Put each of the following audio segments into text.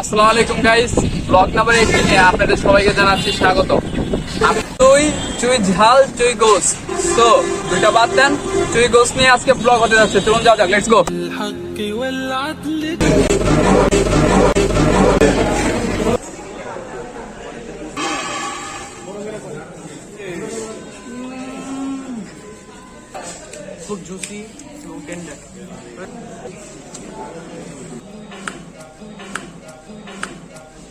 আসসালামু আলাইকুম guys blog number এইটিনে আপনাদের সবাইকে জানাচ্ছি স্বাগত। আমি তুই চুই ঝাল, চুই গোস তো দুইটা বাদ দেন, চুই গোস নিয়ে আজকে ব্লগ হতে যাচ্ছে। চলুন যাও যাক লেটস গো খুব জুসি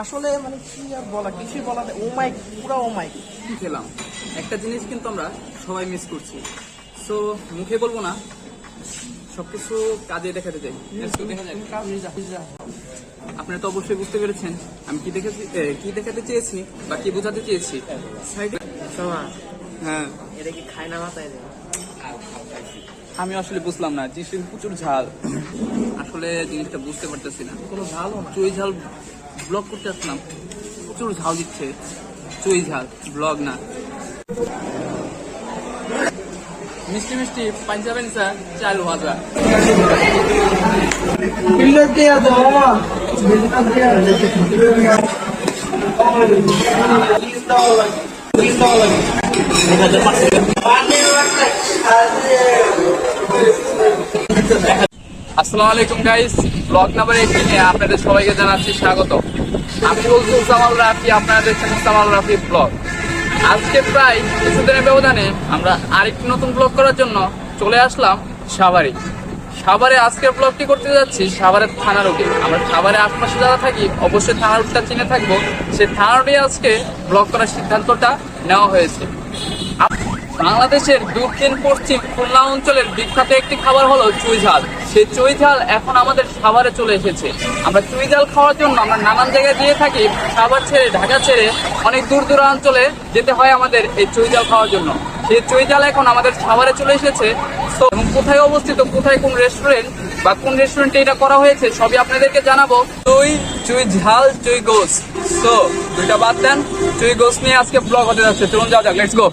আসলে মানে কি আর বলা কিছুই বলা ও মাইক পুরো ও মাইক কি খেলাম? একটা জিনিস কিন্তু আমরা সবাই মিস করছি। সো মুখে বলব না সবকিছু কাজে দেখাতে চাই। আপনারা তো অবশ্যই বুঝতে পেরেছেন আমি কি দেখেছি কি দেখাতে চেয়েছি বা কি বোঝাতে চেয়েছি? হ্যাঁ। এটা কি খায় না মাথায় আমি আসলে বুঝলাম না জিনিসটা প্রচুর ঝাল। আসলে জিনিসটা বুঝতে পারতেছি না। কোনো ঝাল চুই ঝাল ব্লগ করতে আসলাম। প্রচুর ঝাল দিচ্ছে। চুই ঝাল ব্লগ না। মিষ্টি মিষ্টি পাঞ্জাবেন স্যার চাল ভাজা। মামা আসসালামু আলাইকুম গাইস ব্লগ নাম্বার এইটিনে আপনাদের সবাইকে জানাচ্ছি স্বাগত। আমি বলছি সামাল রাফি, আপনারা দেখছেন সামাল রাফি ব্লগ আজকে প্রায় কিছুদিনের ব্যবধানে আমরা আরেকটি নতুন ব্লগ করার জন্য চলে আসলাম সাভারে। সাভারে আজকের ব্লগটি করতে যাচ্ছি সাভারের থানা রোডে আমরা সাভারে আশপাশে যারা থাকি, অবশ্যই থানা রোডটা চিনে থাকব। সেই থানা রোডে আজকে ব্লগ করার সিদ্ধান্তটা নেওয়া হয়েছে। বাংলাদেশের দক্ষিণ পশ্চিম খুলনা অঞ্চলের বিখ্যাত একটি খাবার হলো চুই ঝাল সেই চুই ঝাল এখন আমাদের সাভারে চলে এসেছে। আমরা চুই ঝাল খাওয়ার জন্য আমরা নানান জায়গায় দিয়ে থাকি, সাভার ছেড়ে, ঢাকা ছেড়ে অনেক দূর দূরাঞ্চলে যেতে হয় আমাদের এই চুই ঝাল খাওয়ার জন্য। সেই চুই ঝাল এখন আমাদের সাভারে চলে এসেছে। এবং কোথায় অবস্থিত, কোথায় কোন রেস্টুরেন্ট বা কোন রেস্টুরেন্টে এটা করা হয়েছে, সবই আপনাদেরকে জানাব। চুই চুই ঝাল, চুই গোস তো দুইটা বাদ দেন। চুই গোস নিয়ে আজকে ব্লগ হতে যাচ্ছে। চলুন যাওয়া যাক লেটস গো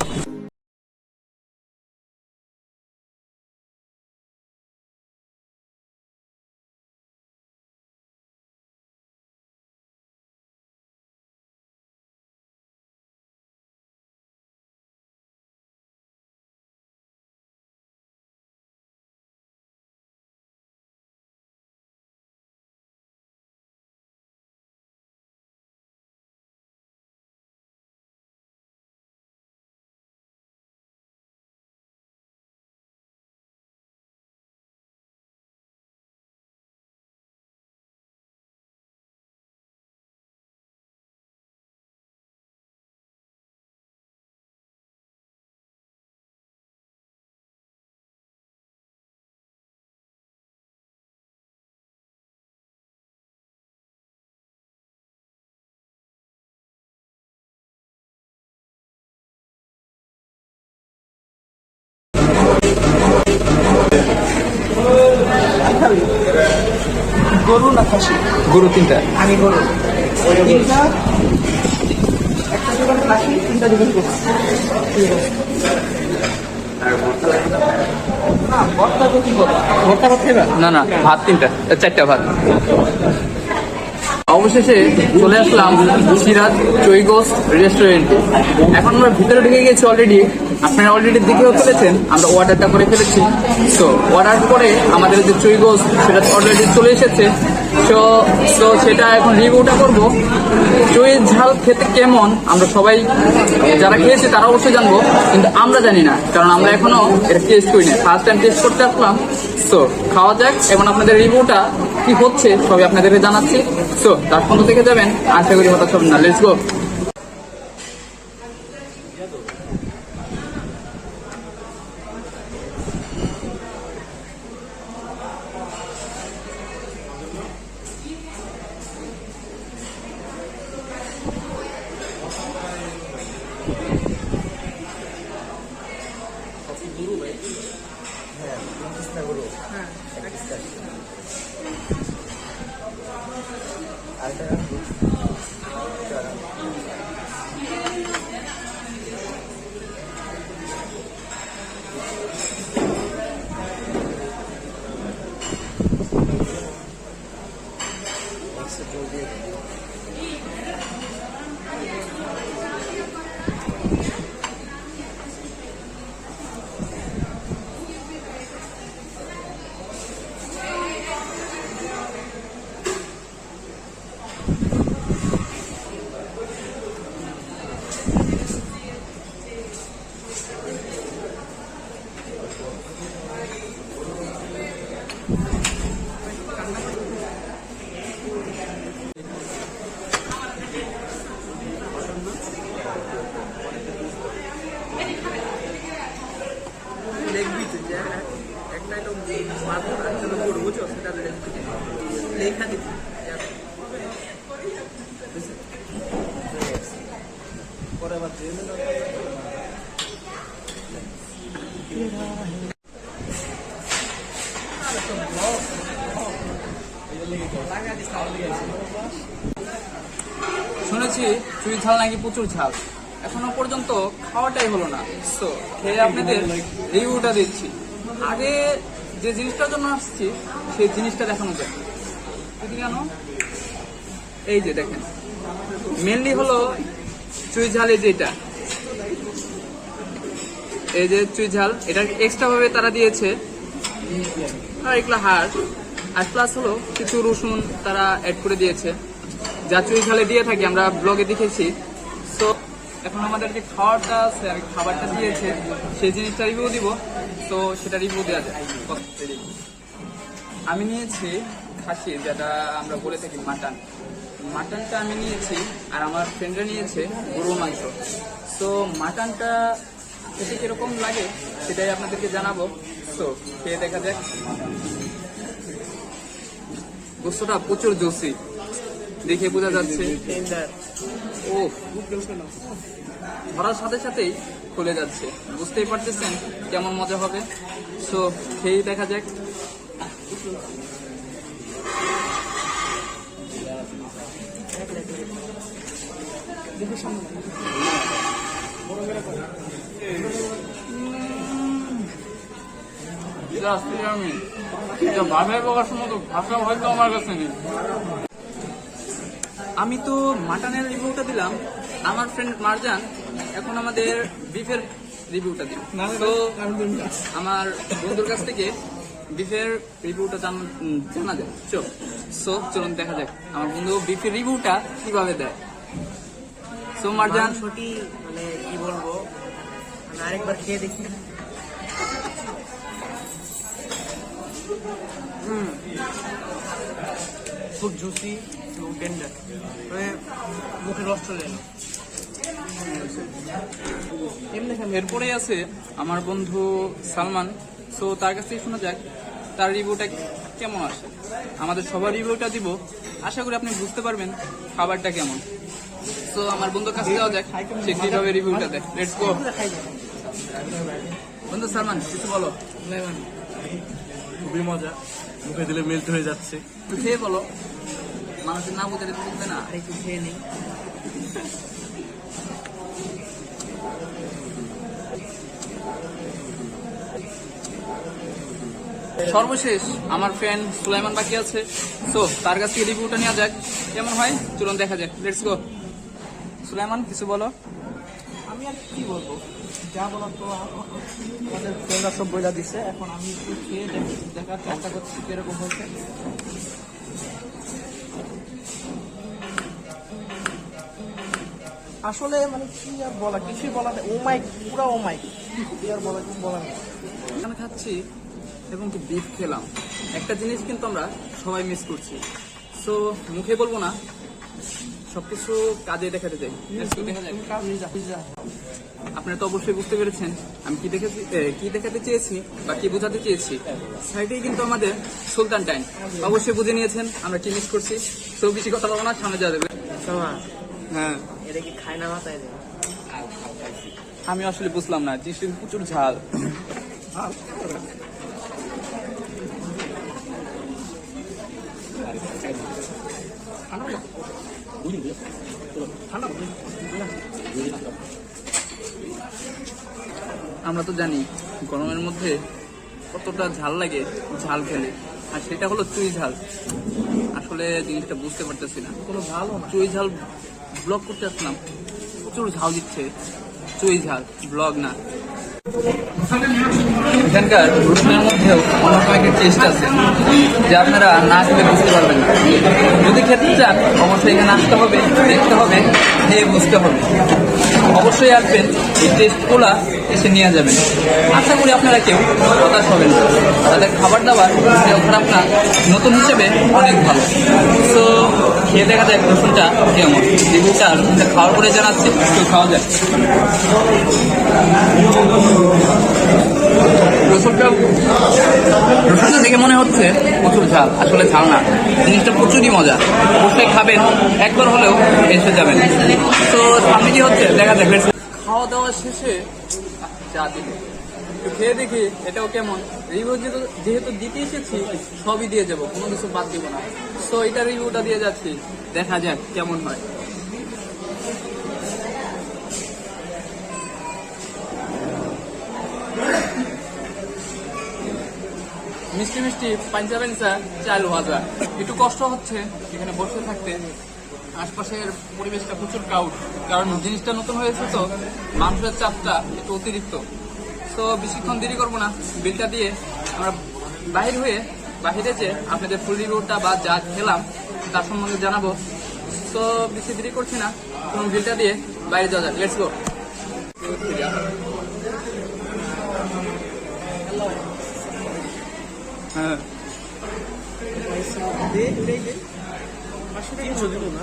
খাসি গরু তিনটা। আমি গরু। তিনটা। একটা দোকান খাসি তিনটা দোকান গরু না না ভাত তিনটা। চারটা ভাত। অবশেষে চলে আসলাম সিরাজ চৈগোস রেস্টুরেন্টে। এখন আমরা ভিতরে ঢুকে গেছি অলরেডি আপনারা অলরেডি দেখেও ফেলেছেন আমরা অর্ডারটা করে ফেলেছি। তো অর্ডার করে আমাদের যে চৈগোস সেটা অলরেডি চলে এসেছে। তো সো সেটা এখন রিভিউটা করব। চুইয়ের ঝাল খেতে কেমন? আমরা সবাই যারা খেয়েছে তারা অবশ্যই জানব, কিন্তু আমরা জানি না, কারণ আমরা এখনও এটা টেস্ট করি না ফার্স্ট টাইম টেস্ট করতে আসলাম। সো খাওয়া যাক এবং আপনাদের রিভিউটা কি হচ্ছে, সবই আপনাদেরকে জানাচ্ছি। সো তার ফোন থেকে যাবেন, আশা করি হতাশ হবেন না। লেটস গো শুনেছি চুই ঝাল নাকি প্রচুর ঝাল। এখনও পর্যন্ত খাওয়াটাই হলো না। তো খেয়ে আপনাদের রিভিউটা দিচ্ছি। আগে যে জিনিসটার জন্য আসছি, সেই জিনিসটা দেখানো যায় এই যে দেখেন। মেনলি হলো চুই ঝালে যেটা এই যে চুই ঝাল। এটা এক্সট্রা ভাবে তারা দিয়েছে। আর এগুলো হাড়। আর প্লাস হলো কিছু রসুন তারা অ্যাড করে দিয়েছে। যা চুই ঝালে দিয়ে থাকি, আমরা ব্লগে দেখেছি। সো এখন আমাদের যে খাওয়ারটা আছে, আর খাবারটা দিয়েছে। সেই জিনিসটা রিভিউ দিব। তো সেটা রিভিউ দেওয়া যায় আমি নিয়েছি খাসি যেটা আমরা বলে থাকি মাটন। মাটনটা আমি নিয়েছি আর আমার ফ্রেন্ডরা নিয়েছে গরুর মাংস। তো মাটনটা খেতে কীরকম লাগে সেটাই আপনাদেরকে জানাব। তো খেয়ে দেখা যাক। গোস্তটা প্রচুর জোসি। দেখে বোঝা যাচ্ছে। ও, ধরার সাথে সাথেই খুলে যাচ্ছে। বুঝতেই পারতেছেন কেমন মজা হবে। সো খেয়ে দেখা যাক। ভাষা হয়তো আমার কাছে নেই আমি তো মাটনের রিভিউটা দিলাম। আমার ফ্রেন্ড মারজান এখন আমাদের বিফের রিভিউটা দিল। তো আমার বন্ধুর কাছ থেকে বিফের রিভিউটা জানা যায়। চল। সো চলুন দেখা যাক। আমার বন্ধু বিফের রিভিউটা কীভাবে দেয়। সো মারজান মাংসটি মানে কি বলব? আরেকবার খেয়ে দেখি। হুম। খুব জুসি এবং টেন্ডার মানে মুখে রস চলে এলো। এরপরে আছে আমার বন্ধু সালমান। সো তার কাছ থেকে শোনা যাক তার রিভিউটা কেমন আসে। আমাদের সবার রিভিউটা দিব। আশা করি আপনি বুঝতে পারবেন খাবারটা কেমন। সো আমার বন্ধুর কাছে যাওয়া যাক সে কীভাবে রিভিউটা দেয় লেটস গো বন্ধু সালমান কিছু বলো। খুবই মজা। মুখে দিলে মেল্ট হয়ে যাচ্ছে। একটু খেয়ে বলো। মানুষের না বুঝে বুঝবে না। একটু খেয়ে নিই সর্বশেষ আমার ফ্রেন্ড সুলাইমান বাকি আছে। সো তার কাছ থেকে রিভিউটা নেওয়া যাক। কেমন হয়? চলুন দেখা যাক। লেটস গো সুলাইমান কিছু বলো। আমি আর কি বলব? যা বলার তো আমাদের ফ্রেন্ডরা সব বইলা দিছে। এখন আমি একটু খেয়ে দেখ- দেখার চেষ্টা করছি কীরকম হয়েছে। আসলে মানে কি আর বলা কিছুই বলা নেই ও মাইক পুরা ও মাইক কি আর বলা কিছু বলা নেই এখানে খাচ্ছি এবং কি বিফ খেলাম। একটা জিনিস কিন্তু আমরা সবাই মিস করছি। সো মুখে বলব না। সবকিছু কাজে দেখাতে চাই। আপনারা তো অবশ্যই বুঝতে পেরেছেন আমি কি দেখেছি কি দেখাতে চেয়েছি বা কি বোঝাতে চেয়েছি সাইডেই কিন্তু আমাদের সুলতান টাইম। অবশ্যই বুঝে নিয়েছেন আমরা কি মিস করছি সব বেশি কথা বলব না সামনে যাওয়া যাবে। হ্যাঁ। এটা কি খায় না মাথায় আমি আসলে বুঝলাম না জিনিসটা প্রচুর ঝাল। আমরা তো জানি গরমের মধ্যে কতটা ঝাল লাগে ঝাল খেলে। আর সেটা হলো চুই ঝাল। আসলে জিনিসটা বুঝতে পারতেছি না। কোনো ঝাল চুই ঝাল ব্লগ করতে আসলাম। প্রচুর ঝাল দিচ্ছে। চুই ঝাল ব্লগ না। এখানকার রুটিনের মধ্যেও অন্য কয়েকটি টেস্ট আছে, যে আপনারা না খেলে বুঝতে পারবেন না। যদি খেতে চান, অবশ্যই এখানে আসতে হবে, দেখতে হবে, খেয়ে বুঝতে হবে। অবশ্যই আসবেন, এই টেস্টগুলা এসে নিয়ে যাবেন। আশা করি আপনারা কেউ হতাশ হবেন তাদের খাবার দাবার সেও খারাপ না নতুন হিসেবে অনেক ভালো। তো খেয়ে দেখা যায় রসুনটা কেমন। রিভিউটা রসুনটা খাওয়ার পরে জানাচ্ছি তো খাওয়া যায় রসুনটা দেখে মনে হচ্ছে প্রচুর ঝাল, আসলে ঝাল না। জিনিসটা প্রচুরই মজা। অবশ্যই খাবেন, একবার হলেও এসে যাবেন। তো সামনে কি হচ্ছে, দেখা যাক খাওয়া দাওয়া শেষে চা দিল। একটু খেয়ে দেখি এটাও কেমন। রিভিউ যেহেতু দিতে এসেছি, সবই দিয়ে যাব, কোনো কিছু বাদ দিব না। তো এটা রিভিউটা দিয়ে যাচ্ছি, দেখা যাক কেমন হয়। মিষ্টি মিষ্টি পাঞ্জা পাঞ্জা চাল ভাজা। একটু কষ্ট হচ্ছে, এখানে বসে থাকতে। আশপাশের পরিবেশটা প্রচুর ক্রাউড কারণ জিনিসটা নতুন হয়েছে তো মানুষের চাপটা একটু অতিরিক্ত। তো বেশিক্ষণ দেরি করব না। বিলটা দিয়ে আমরা বাহির হয়ে বাহিরে যে আপনাদের ফুল রিভিউটা বা যা খেলাম তার সম্বন্ধে জানাব। তো বেশি দেরি করছি না। কোনো বিলটা দিয়ে বাইরে যাওয়া যাক। লেটস গো হ্যাঁ। দে এটাই দে তিনশো দিব না?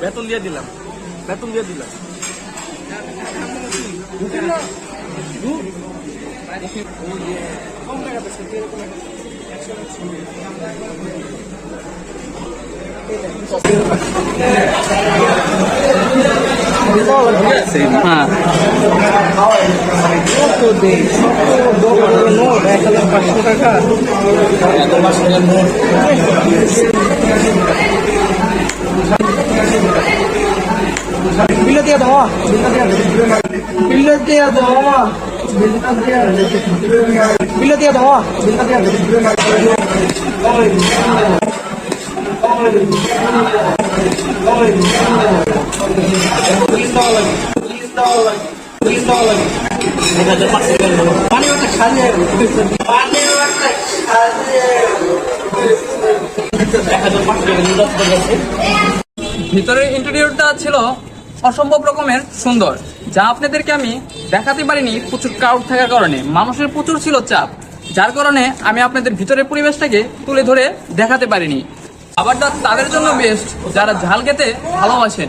বেতন দিয়ে দিলাম। বেতন দিয়ে দিলাম। ঢুকেন না ঢুক কম টাকা নোট এক হাজার টাকা বিলে দিয়ে দাও বিলে দিয়ে দাও বিলে দিয়ে দাও পানি ওটা খালি পানি ওটা ভিতরের ইন্টেরিয়রটা ছিল অসম্ভব রকমের সুন্দর, যা আপনাদেরকে আমি দেখাতে পারিনি প্রচুর ক্রাউড থাকার কারণে। মানুষের প্রচুর ছিল চাপ, যার কারণে আমি আপনাদের ভিতরের পরিবেশটাকে তুলে ধরে দেখাতে পারিনি। খাবারটা তাদের জন্য বেস্ট যারা ঝাল খেতে ভালোবাসেন।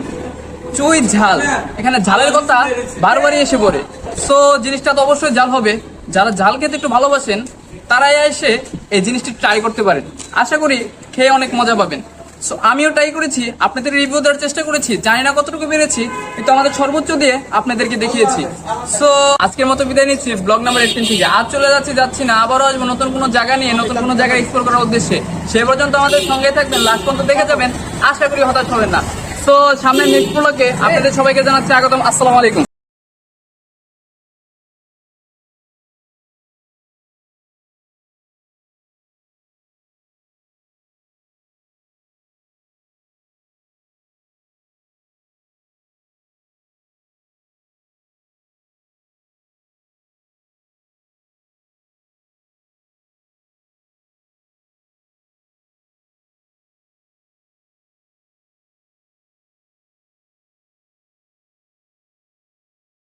চুই ঝাল। এখানে ঝালের কথা বারবারই এসে পড়ে। সো জিনিসটা তো অবশ্যই ঝাল হবে। যারা ঝাল খেতে একটু ভালোবাসেন, তারাই এসে এই জিনিসটি ট্রাই করতে পারেন। আশা করি খেয়ে অনেক মজা পাবেন। সো আমিও ট্রাই করেছি, আপনাদের রিভিউ দেওয়ার চেষ্টা করেছি, জানি না কতটুকু পেরেছি, কিন্তু আমাদের সর্বোচ্চ দিয়ে আপনাদেরকে দেখিয়েছি। সো আজকের মতো বিদায় নিচ্ছি ব্লগ নাম্বার এইটিন থেকে। আজ চলে যাচ্ছি যাচ্ছি না, আবারও আসব নতুন কোনো জায়গা নিয়ে, নতুন কোনো জায়গা এক্সপ্লোর করার উদ্দেশ্যে। সে পর্যন্ত আমাদের সঙ্গে থাকবেন লাস্ট পর্যন্ত দেখে যাবেন, আশা করি হতাশ হবেন না। সো সামনের নেক্সট ব্লগে আপনাদের সবাইকে জানাচ্ছি, আগতম, আসসালামু আলাইকুম।